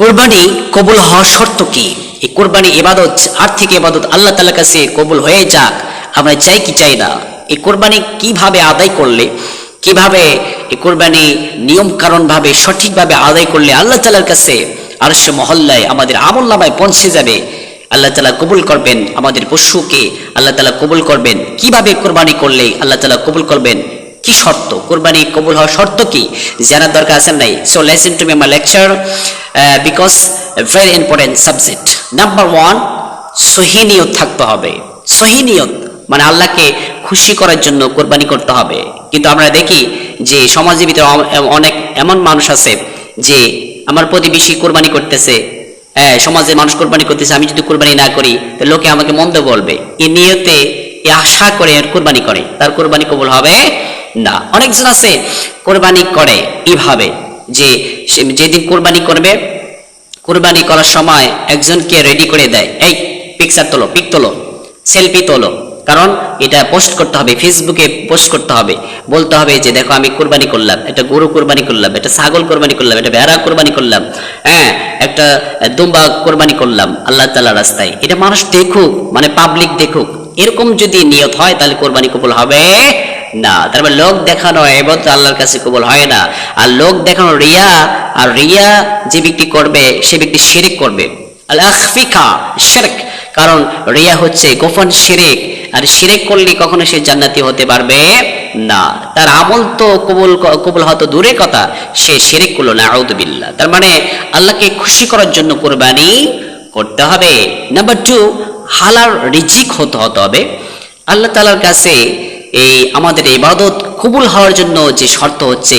কোরবানি কবুল হওয়ার শর্ত কি? এই কোরবানি ইবাদত, আর্থিক ইবাদত আল্লাহ তালার কাছে কবুল হয়ে যাক, আমরা চাই কি চাই না? এই কোরবানি কীভাবে আদায় করলে, কীভাবে এই কোরবানি নিয়ম কারণ ভাবে সঠিকভাবে আদায় করলে আল্লাহ তালার কাছে আর সে মহল্লায় আমাদের আমল নামায় পৌঁছে যাবে? আল্লাহ তালা কবুল করবেন আমাদের পশুকে, আল্লাহ তালা কবুল করবেন। কীভাবে কোরবানি করলে আল্লাহ তালা কবুল করবেন? কি শর্ত? কোরবানি কবুল হওয়ার শর্ত কি? জানার দরকার আছে নাই? So lesson to me my lecture because very important subject number one সহিনিয়ত থাকতে হবে। সহিনিয়ত মানে আল্লাহকে খুশি করার জন্য কোরবানি করতে হবে। কিন্তু আমরা দেখি যে সমাজের ভিতরে অনেক এমন মানুষ আছে যে আমার প্রতিবেশী কোরবানি করতেছে হ্যাঁ সমাজের মানুষ কোরবানি করতেছে, আমি যদি কোরবানি না করি, তো লোকে আমাকে মন্দ বলবে। এই নিয়তে, এ আশা করে কোরবানি করে। তার কোরবানি কবুল হবে না। অনেকজন আছে, কোরবানি করে এইভাবে, যে যেদিন কোরবানি করবে, কোরবানি করার সময় একজনকে রেডি করে দেয়। এই পিকচার তোলো পিক তোলো সেলফি তোলো। কারণ এটা পোস্ট করতে হবে ফেসবুকে পোস্ট করতে হবে। বলতে হবে যে, দেখো, আমি কোরবানি করলাম, একটা গরু কোরবানি করলাম, একটা ছাগল কোরবানি করলাম, একটা ভেড়া কোরবানি করলাম হ্যাঁ একটা দুম্বা কোরবানি করলাম, আল্লাহ তাল্লাহ রাস্তায়। এটা মানুষ দেখুক মানে পাবলিক দেখুক। এরকম যদি নিয়ত হয়, তাহলে কোরবানি কবুল হবে। না। তারপর লোক দেখানো এবাদত আল্লাহর কাছে কবুল হয় না। আর লোক দেখানো রিয়া, আর রিয়া যে ব্যক্তি করবে, সে ব্যক্তি শিরিক করবে। আল আখফিকা কারণ রিয়া হচ্ছে গোপন শিরিক। আর শিরিক করলে কখনো সে জান্নাতি হতে পারবে না। তার আমল তো কবুল কবুল হতো দূরের কথা। সে শিরিক করল না আউদুবিল্লাহ তার মানে আল্লাহকে খুশি করার জন্য কোরবানি করতে হবে। নাম্বার টু হালার রিজিক হতে হতে হবে। আল্লাহ তালার কাছে এই আমাদের ইবাদত কবুল হওয়ার জন্য যে শর্ত হচ্ছে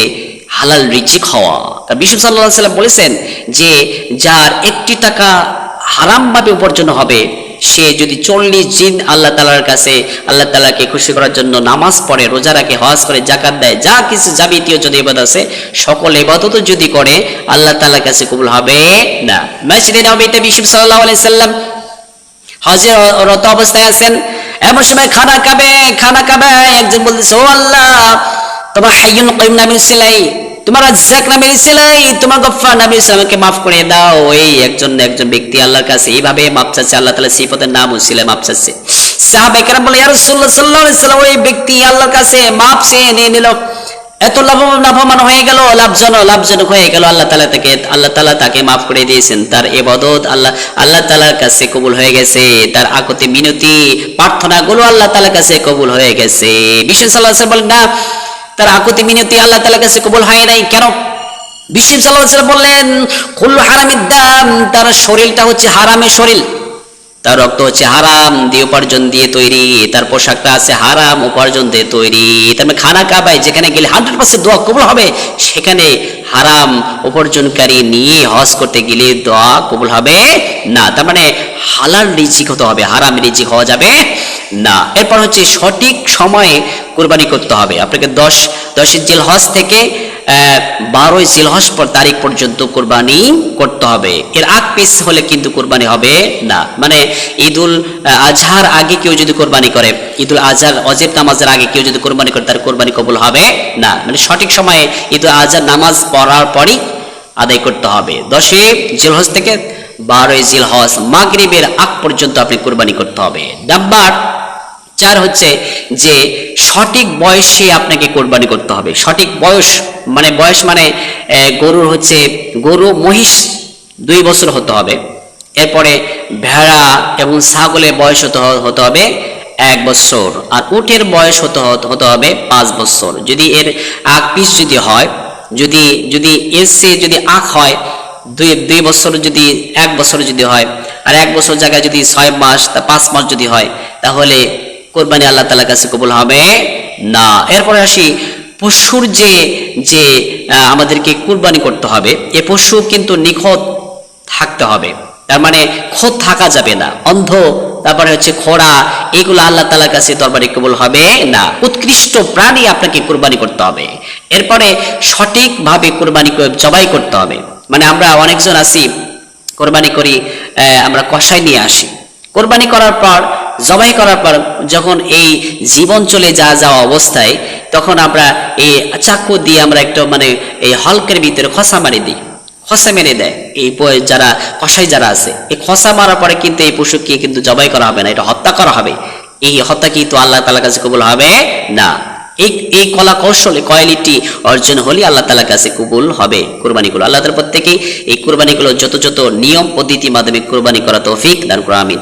হালাল রিজিক হওয়া। কারণ বিষ্ণু সাল্লাহ সাল্লাম বলেছেন যে যার একটি টাকা হারামভাবে উপার্জন হবে, সে যদি চল্লিশ দিন আল্লাহ তালার কাছে, আল্লাহ তালাকে খুশি করার জন্য নামাজ পড়ে, রোজা রাখে, হজ করে জাকাত দেয়, যা কিছু যাবতীয় যদি এবাদ আছে, সকল এবাদতও যদি করে, আল্লাহ তালার কাছে কবুল হবে না। মসজিদে নবীতে বিষ্ণু সাল্লাহ আলাইসাল্লাম হজের রত অবস্থায় আছেন। এমন সময় খানা খাবে খানা খাবে, একজন বলতেছে, ও আল্লাহ, তোমার হাইয়ুন কয়ুম নামের সিলাই, তোমার রাজ্জাক নামের সিলাই, তোমার গফফার নামের আমাকে মাফ করে দাও। ওই একজন একজন ব্যক্তি আল্লাহর কাছে এইভাবে মাপ চাচ্ছে, আল্লাহ তাআলা সিফতের নাম উসিলে মাপ চাচ্ছে। সাহাবায়ে কেরাম বলে, ইয়া রাসূলুল্লাহ সাল্লাম ওই ব্যক্তি আল্লাহর কাছে মাপ চেয়ে নিয়ে নিল। এত লাভবান লাভবান হয়ে গেল, লাভজনক লাভজনক হয়ে গেল। আল্লাহ তালা তাকে, আল্লাহ তালা তাকে মাফ করে দিয়েছেন। তার এবাদত আল্লাহ আল্লাহ তালার কাছে কবুল হয়ে গেছে। তার আকতি মিনতি, প্রার্থনাগুলো আল্লাহ তালার কাছে কবুল হয়ে গেছে। বিশেষ সাল্লাহ বলেন, না, তার আকতি মিনতি আল্লাহ তালার কাছে কবুল হয় নাই। কেন? বিশ্ব সাল্লাহ বললেন কুল্লু হারামির দাম, তার শরীরটা হচ্ছে হারামের শরীর। তার রক্ত হচ্ছে হারাম, দিয়ে উপার্জন দিয়ে তৈরি, তার পোশাকটা আছে হারাম, উপার্জন দিয়ে তৈরি। তার মানে খানা কাবায়, যেখানে গেলে হান্ড্রেড পার্সেন্ট দোয়া কবুল হবে, সেখানে হারাম উপার্জনকারী নিয়ে হজ করতে গেলে দোয়া কবুল হবে না। তার মানে হালাল রিজিক হতে হবে, হারাম রিজিক হওয়া যাবে না। এরপর হচ্ছে সঠিক সময়ে কোরবানি করতে হবে। আপনাকে দশ, দশের জেল হজ থেকে বারোই জিলহস পর তারিখ পর্যন্ত কোরবানি করতে হবে। এর আগ পিস হলে কিন্তু কোরবানি হবে না। মানে ঈদুল আজহার আগে কেউ যদি কোরবানি করে, ঈদুল আজহার অজেব নামাজের আগে কেউ যদি কোরবানি করে, তার কোরবানি কবুল হবে না। মানে সঠিক সময়ে ঈদুল আজহার নামাজ পড়ার পরই আদায় করতে হবে। দশে জিলহজ থেকে বারোই জিলহজ মাগরিবের আগ পর্যন্ত আপনি কোরবানি করতে হবে। নাম্বার চার হচ্ছে যে সঠিক বয়সে আপনাকে কোরবানি করতে হবে। সঠিক বয়স মানে বয়স মানে গরুর হচ্ছে গরু মহিষ দুই বছর হতে হবে। এরপরে ভেড়া এবং ছাগলের বয়স হতে হতে হবে এক বছর আর উটের বয়স হতে হতে হবে পাঁচ বছর। যদি এর আগ পিস যদি হয়, যদি যদি এর সে যদি আখ হয়, দুই দুই বছর যদি, এক বছর যদি হয় আর এক বছর জায়গায় যদি ছয় মাস তা পাঁচ মাস যদি হয়, তাহলে কোরবানি আল্লাহ তালার কাছে কবুল হবে না। এরপরে আসি, পশুর যে যে আমাদেরকে কুরবানি করতে হবে, এ পশু কিন্তু নিখত থাকতে হবে। তার মানে খোদ থাকা যাবে না, অন্ধ, তারপরে হচ্ছে খোড়া, এগুলো আল্লাহ তালার কাছে তরবারি কবুল হবে না। উৎকৃষ্ট প্রাণী আপনাকে কুরবানি করতে হবে। এরপরে সঠিকভাবে কুরবানি করে জবাই করতে হবে। মানে আমরা অনেকজন আছি, কোরবানি করি আমরা কষাই নিয়ে আসি। কোরবানি করার পর জবাই করার পর যখন এই জীবন চলে যা যাওয়া অবস্থায়, তখন আমরা এই চাকু দিয়ে আমরা একটা মানে এই হলকের ভিতরে খসা মারি দিই। খসা মেরে দেয়। এই যারা, কসাই যারা আছে, এই খসা মারার পরে কিন্তু এই পশুকে কিন্তু জবাই করা হবে না, এটা হত্যা করা হবে। এই হত্যা কিন্তু আল্লাহ তালার কাছে কবুল হবে? না। এই এই কলা কৌশল কয়ালিটি অর্জন হলে আল্লাহ তালার কাছে কবুল হবে, কোরবানিগুলো। আল্লাহ তার প্রত্যেকেই এই কোরবানিগুলো যত যত নিয়ম পদ্ধতির মাধ্যমে কোরবানি করা তৌফিক দান করা, আমিন।